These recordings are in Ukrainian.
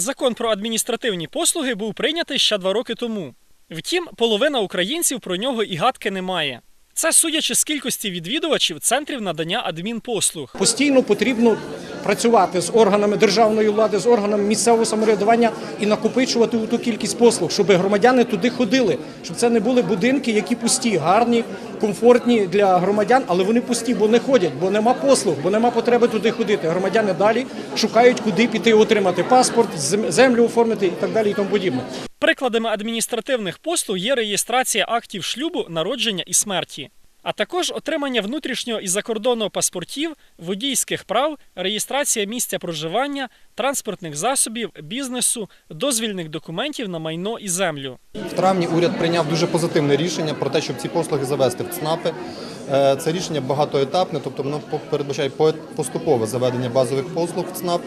Закон про адміністративні послуги був прийнятий ще два роки тому. Втім, половина українців про нього і гадки не має. Це судячи з кількості відвідувачів центрів надання адмінпослуг. Постійно потрібно працювати з органами державної влади, з органами місцевого самоврядування і накопичувати ту кількість послуг, щоб громадяни туди ходили, щоб це не були будинки, які пусті, гарні, комфортні для громадян, але вони пусті, бо не ходять, бо нема послуг, бо нема потреби туди ходити. Громадяни далі шукають, куди піти отримати паспорт, землю оформити і так далі, і тому подібне. Прикладами адміністративних послуг є реєстрація актів шлюбу, народження і смерті, а також отримання внутрішнього і закордонного паспортів, водійських прав, реєстрація місця проживання, транспортних засобів, бізнесу, дозвільних документів на майно і землю. В травні уряд прийняв дуже позитивне рішення про те, щоб ці послуги завести в ЦНАПи. Е, Це рішення багатоетапне, тобто воно передбачає по- поступове заведення базових послуг в ЦНАП,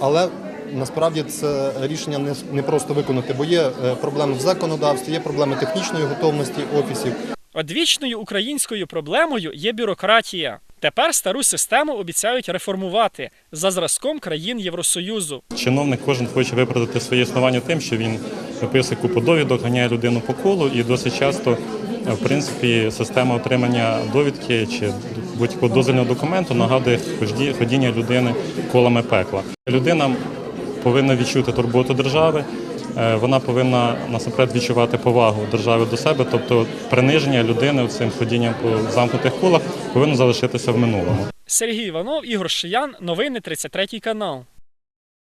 але насправді це рішення не, не просто виконати, бо є е, проблеми в законодавстві, є проблеми технічної готовності офісів. Одвічною українською проблемою є бюрократія. Тепер стару систему обіцяють реформувати за зразком країн Євросоюзу. Чиновник кожен хоче виправдати своє існування тим, що він виписує купу довідок, ганяє людину по колу, і досить часто, в принципі, система отримання довідки чи будь-якого дозвільного документу нагадує ході- ходіння людини колами пекла. Людина повинна відчути турботу держави. Е, Вона повинна насамперед відчувати повагу держави до себе, тобто приниження людини цим ходінням по замкнутих колах повинно залишитися в минулому. Сергій Іванов, Ігор Шиян, новини 33 канал.